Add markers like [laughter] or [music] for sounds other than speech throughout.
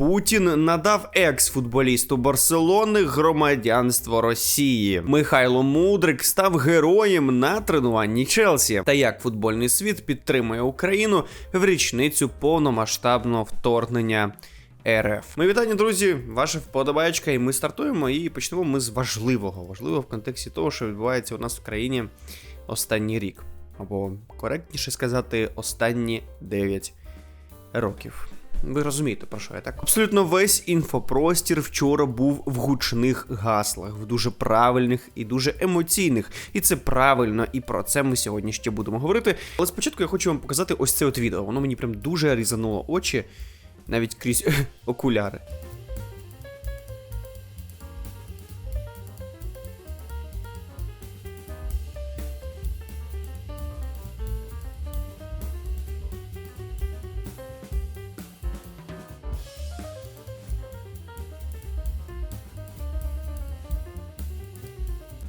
Путін надав екс-футболісту Барселони громадянство Росії. Михайло Мудрик став героєм на тренуванні Челсі. Та як футбольний світ підтримує Україну в річницю повномасштабного вторгнення. РФ. Ми вітання, друзі, ваша вподобаєчка, і ми стартуємо. І почнемо ми з важливого. Важливо в контексті того, що відбувається у нас в країні останній рік. Або коректніше сказати, останні 9 років. Ви розумієте, про що я так? Абсолютно весь інфопростір вчора був в гучних гаслах, в дуже правильних і дуже емоційних. І це правильно, і про це ми сьогодні ще будемо говорити. Але спочатку я хочу вам показати ось це от відео. Воно мені прям дуже різануло очі, навіть крізь [laughs] окуляри.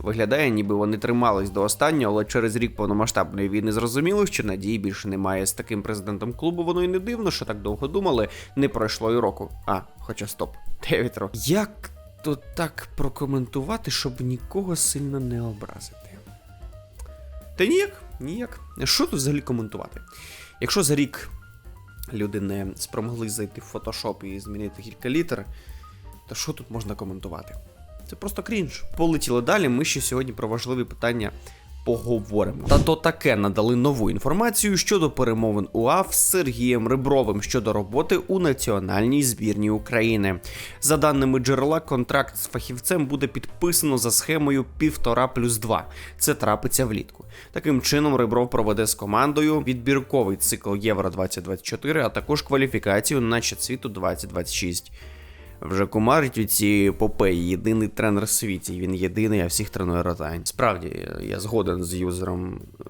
Виглядає, ніби вони тримались до останнього, але через рік повномасштабної війни зрозуміло, що надії більше немає. З таким президентом клубу воно і не дивно, що так довго думали. Не пройшло і року. А, хоча стоп, [laughs] 9 років. Як то так прокоментувати, щоб нікого сильно не образити? Та ніяк, ніяк. Що тут взагалі коментувати? Якщо за рік люди не спромогли зайти в фотошоп і змінити кілька літер, то що тут можна коментувати? Це просто крінж. Полетіли далі. Ми ще сьогодні про важливі питання поговоримо. Та то таке надали нову інформацію щодо перемовин УАФ з Сергієм Рибровим щодо роботи у національній збірній України. За даними джерела, контракт з фахівцем буде підписано за схемою півтора плюс два. Це трапиться влітку. Таким чином, Рибров проведе з командою відбірковий цикл Євро 2024, а також кваліфікацію на світу 2026. Вже кумарить від цієї попеї єдиний тренер в світі. Він єдиний, а всіх тренує Ротань. Справді, я згоден з юзером е,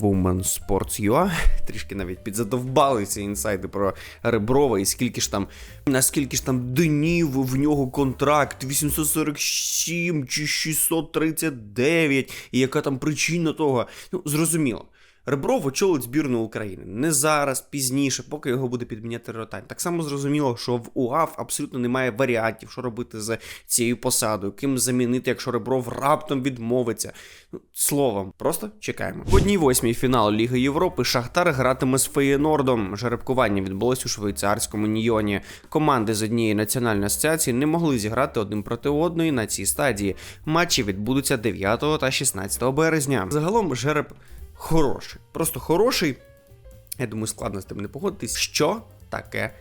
Woman Sports UA. [laughs] Трішки навіть підзадовбали ці інсайди про Реброва, і скільки ж там, наскільки ж там днів в нього контракт 847 чи 639, і яка там причина того. Ну, зрозуміло. Ребров очолить збірну України не зараз, пізніше, поки його буде підміняти ротань. Так само зрозуміло, що в УАФ абсолютно немає варіантів, що робити з цією посадою, ким замінити, якщо Ребров раптом відмовиться. Ну, Словом, просто чекаємо. В одній восьмій фіналу Ліги Європи Шахтар гратиме з Феєнордом. Жеребкування відбулось у швейцарському Нійоні. Команди з однієї національної асоціації не могли зіграти один проти одної на цій стадії. Матчі відбудуться 9 та 16 березня. Загалом жереб хороший. Просто хороший. Я думаю, складно з тим не погодитись. Що таке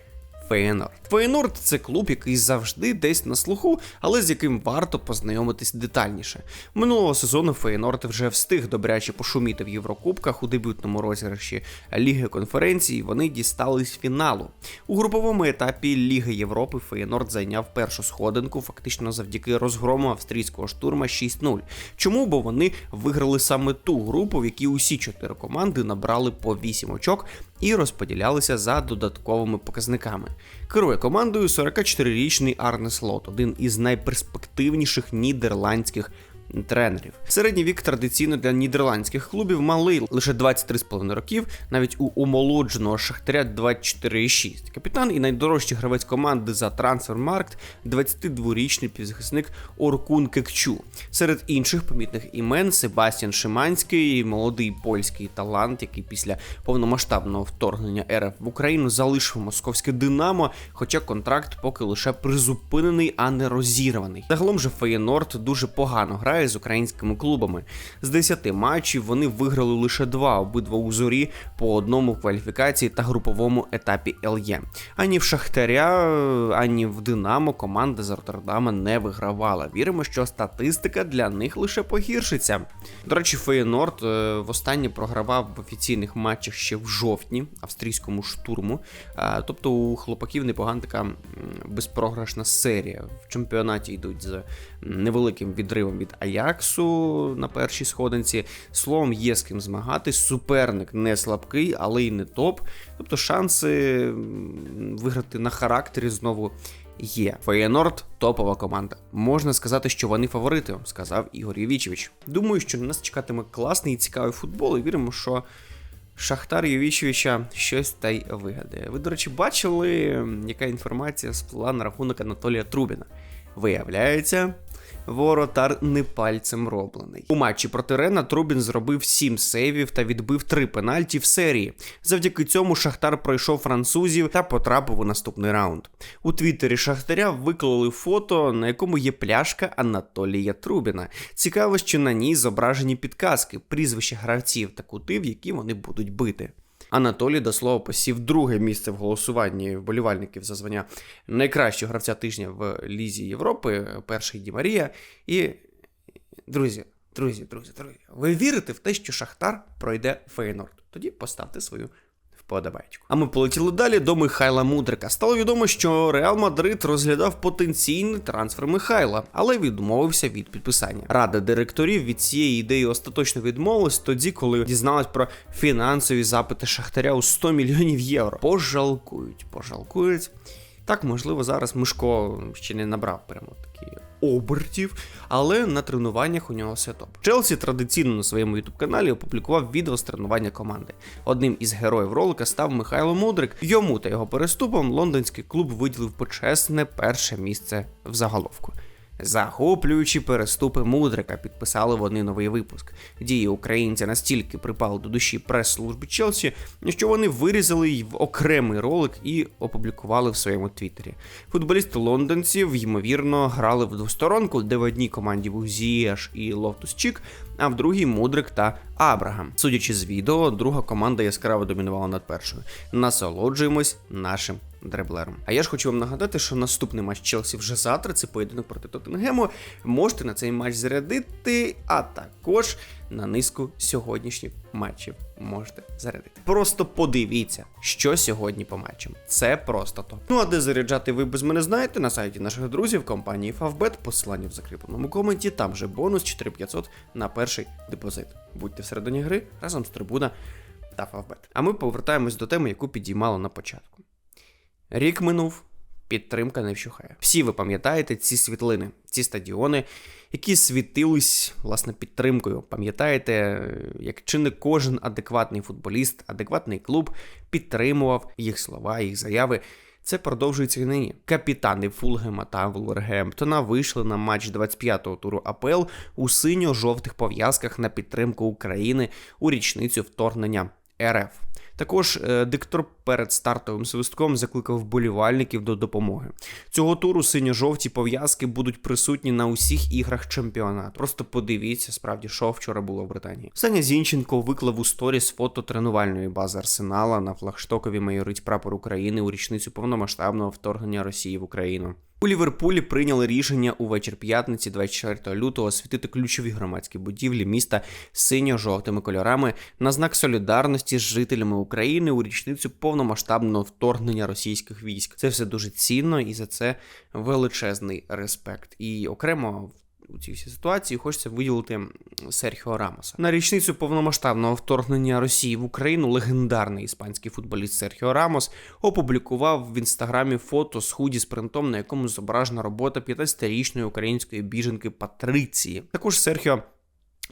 Фейнорд? Фейнорд це клуб, який завжди десь на слуху, але з яким варто познайомитись детальніше. Минулого сезону Фейнорд вже встиг добряче пошуміти в Єврокубках у дебютному розіграші Ліги конференції. Вони дістались фіналу. У груповому етапі Ліги Європи Фейнорд зайняв першу сходинку, фактично завдяки розгрому австрійського штурма 6-0. Чому? Бо вони виграли саме ту групу, в якій усі чотири команди набрали по 8 очок і розподілялися за додатковими показниками. Керує командою 44-річний Арне Слот, один із найперспективніших нідерландських тренерів. Середній вік традиційно для нідерландських клубів малий лише 23,5 років, навіть у омолодженого Шахтаря 24,6. Капітан і найдорожчий гравець команди за трансфермаркт 22-річний півзахисник Оркун Кекчу. Серед інших помітних імен Себастьян Шиманський, молодий польський талант, який після повномасштабного вторгнення РФ в Україну залишив московське Динамо, хоча контракт поки лише призупинений, а не розірваний. Загалом же Феєнорд дуже погано грає з українськими клубами. З 10 матчів вони виграли лише два, обидва у зорі по одному в кваліфікації та груповому етапі ЛЄ. Ані в Шахтаря, ані в Динамо команда з Роттердама не вигравала. Віримо, що статистика для них лише погіршиться. До речі, Феєнорд е, востаннє програвав в офіційних матчах ще в жовтні австрійському штурму. Е, Тобто у хлопаків непогана така безпрограшна серія. В чемпіонаті йдуть з невеликим відривом від Аяксу на першій сходинці. Словом, є з ким змагатись. Суперник не слабкий, але й не топ. Тобто шанси виграти на характері знову є. Феєнорд топова команда. Можна сказати, що вони фаворити, сказав Ігор Євічевич. Думаю, що на нас чекатиме класний і цікавий футбол, і віримо, що Шахтар Євічевича щось та й вигадає. Ви, до речі, бачили, яка інформація сплила на рахунок Анатолія Трубіна? Виявляється, воротар не пальцем роблений. У матчі проти Рена Трубін зробив 7 сейвів та відбив 3 пенальті в серії. Завдяки цьому Шахтар пройшов французів та потрапив у наступний раунд. У твіттері Шахтаря виклали фото, на якому є пляшка Анатолія Трубіна. Цікаво, що на ній зображені підказки, прізвища гравців та кути, в які вони будуть бити. Анатолій до слова посів друге місце в голосуванні вболівальників за звання найкращого гравця тижня в Лізі Європи, перший Ді Марія. І друзі, друзі, друзі, друзі, ви вірите в те, що Шахтар пройде Фейнорд? Тоді поставте свою вподобайку. А ми полетіли далі до Михайла Мудрика. Стало відомо, що Реал Мадрид розглядав потенційний трансфер Михайла, але відмовився від підписання. Рада директорів від цієї ідеї остаточно відмовилась тоді, коли дізналась про фінансові запити Шахтаря у 100 мільйонів євро. Пожалкують, пожалкують. Так, можливо, зараз Мишко ще не набрав прямо такі обертів, але на тренуваннях у нього все топ. Челсі традиційно на своєму ютуб-каналі опублікував відео з тренування команди. Одним із героїв ролика став Михайло Мудрик. Йому та його переступом лондонський клуб виділив почесне перше місце в заголовку. Захоплюючі переступи Мудрика підписали вони новий випуск. Дії українця настільки припали до душі прес-служби Челсі, що вони вирізали її в окремий ролик і опублікували в своєму твіттері. Футболісти лондонців, ймовірно, грали в двосторонку, де в одній команді був Зієш і Лофтус Чік, а в другій Мудрик та Абрагам. Судячи з відео, друга команда яскраво домінувала над першою. Насолоджуємось нашим дреблером. А я ж хочу вам нагадати, що наступний матч Челсі вже завтра. Це поєдинок проти Тоттенгему. Можете на цей матч зарядити, а також на низку сьогоднішніх матчів можете зарядити. Просто подивіться, що сьогодні по матчам. Це просто топ. Ну а де заряджати ви без мене знаєте на сайті наших друзів компанії Favbet, посилання в закріпленому коменті. Там же бонус 4500 на перший депозит. Будьте всередині гри разом з трибуна та Favbet. А ми повертаємось до теми, яку підіймало на початку. Рік минув, підтримка не вщухає. Всі ви пам'ятаєте ці світлини, ці стадіони, які світились власне підтримкою. Пам'ятаєте, як чи не кожен адекватний футболіст, адекватний клуб підтримував їх слова, їх заяви. Це продовжується і нині. Капітани Фулгема та Вулвергемптона вийшли на матч 25-го туру АПЛ у синьо-жовтих пов'язках на підтримку України у річницю вторгнення РФ. Також е, диктор перед стартовим свистком закликав вболівальників до допомоги. Цього туру синьо-жовті пов'язки будуть присутні на усіх іграх чемпіонату. Просто подивіться, справді, що вчора було в Британії. Саня Зінченко виклав у сторіс фото тренувальної бази Арсенала на флагштокові майорить прапор України у річницю повномасштабного вторгнення Росії в Україну. У Ліверпулі прийняли рішення у вечір п'ятниці, 24 лютого, освітити ключові громадські будівлі міста синьо-жовтими кольорами на знак солідарності з жителями України у річницю повномасштабного вторгнення російських військ. Це все дуже цінно і за це величезний респект. І окремо у цій всій ситуації хочеться виділити Серхіо Рамоса. На річницю повномасштабного вторгнення Росії в Україну легендарний іспанський футболіст Серхіо Рамос опублікував в інстаграмі фото з худі з принтом, на якому зображена робота 15-річної української біженки Патриції. Також Серхіо.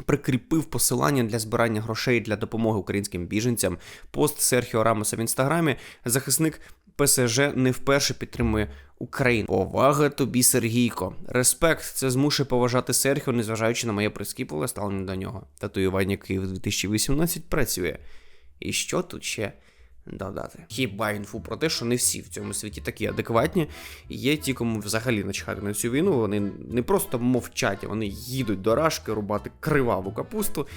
Прикріпив посилання для збирання грошей для допомоги українським біженцям. Пост Серхіо Рамоса в інстаграмі. Захисник ПСЖ не вперше підтримує Україну. Повага тобі, Сергійко. Респект, це змушує поважати Серхіо, незважаючи на моє прискіпливе ставлення до нього. Татуювання Київ 2018 працює. І що тут ще додати? Хіба інфу про те, що не всі в цьому світі такі адекватні. Є ті, кому взагалі начхати на цю війну. Вони не просто мовчать, вони їдуть до рашки рубати криваву капусту.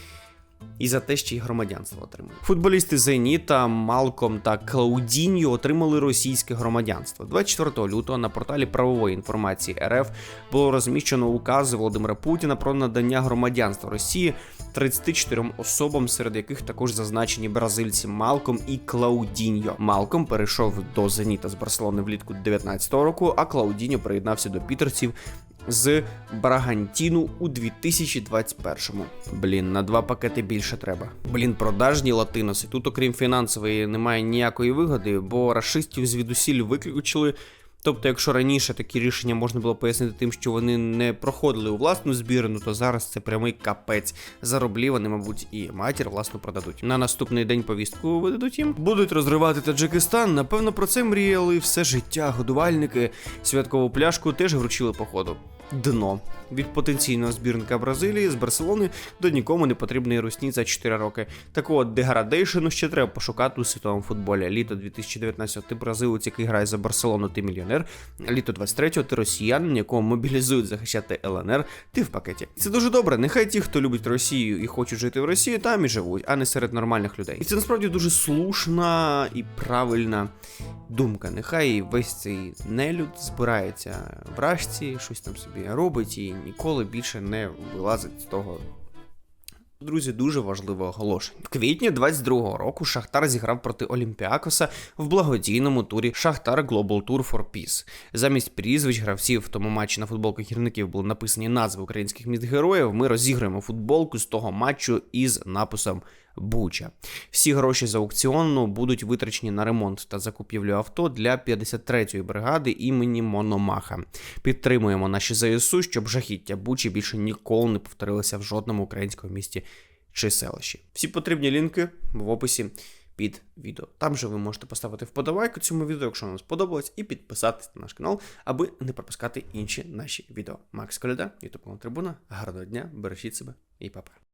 І за те, ще й громадянство отримали. Футболісти Зеніта, Малком та Клаудіньо отримали російське громадянство. 24 лютого на порталі правової інформації РФ було розміщено укази Володимира Путіна про надання громадянства Росії 34 особам, серед яких також зазначені бразильці Малком і Клаудіньо. Малком перейшов до Зеніта з Барселони влітку 2019 року, а Клаудіньо приєднався до пітерців з Брагантіну у 2021-му. Блін, на два пакети більше треба. Блін, продажні латиноси. Тут, окрім фінансової, немає ніякої вигоди, бо рашистів звідусіль виключили. Тобто, якщо раніше такі рішення можна було пояснити тим, що вони не проходили у власну збірну, то зараз це прямий капець. За рублі вони, мабуть, і матір власну продадуть. На наступний день повістку видадуть їм. Будуть розривати Таджикистан. Напевно, про це мріяли все життя. Годувальники святкову пляшку теж вручили походу. Дно від потенційного збірника Бразилії з Барселони до нікому не потрібної русні за 4 роки. Такого деградейшену ще треба пошукати у світовому футболі. Літо 2019 ти бразилець, який грає за Барселону, ти мільйонер. Літо 23-го ти росіянин, якого мобілізують захищати ЛНР, ти в пакеті. Це дуже добре. Нехай ті, хто любить Росію і хочуть жити в Росії, там і живуть, а не серед нормальних людей. І це насправді дуже слушна і правильна думка. Нехай весь цей нелюд збирається в рашці, щось там собі робить і ніколи більше не вилазить з того. Друзі, дуже важливе оголошення. В квітні 22-го року Шахтар зіграв проти Олімпіакоса в благодійному турі Шахтар Global Tour for Peace. Замість прізвищ гравців в тому матчі на футболках гірників були написані назви українських міст героїв. Ми розіграємо футболку з того матчу із написом Буча. Всі гроші з аукціону будуть витрачені на ремонт та закупівлю авто для 53-ї бригади імені Мономаха. Підтримуємо наші ЗСУ, щоб жахіття Бучі більше ніколи не повторилося в жодному українському місті чи селищі. Всі потрібні лінки в описі під відео. Там же ви можете поставити вподобайку цьому відео, якщо вам сподобалось, і підписатися на наш канал, аби не пропускати інші наші відео. Макс Коляда, Ютуб Трибуна. Гарного дня, бережіть себе і па-па.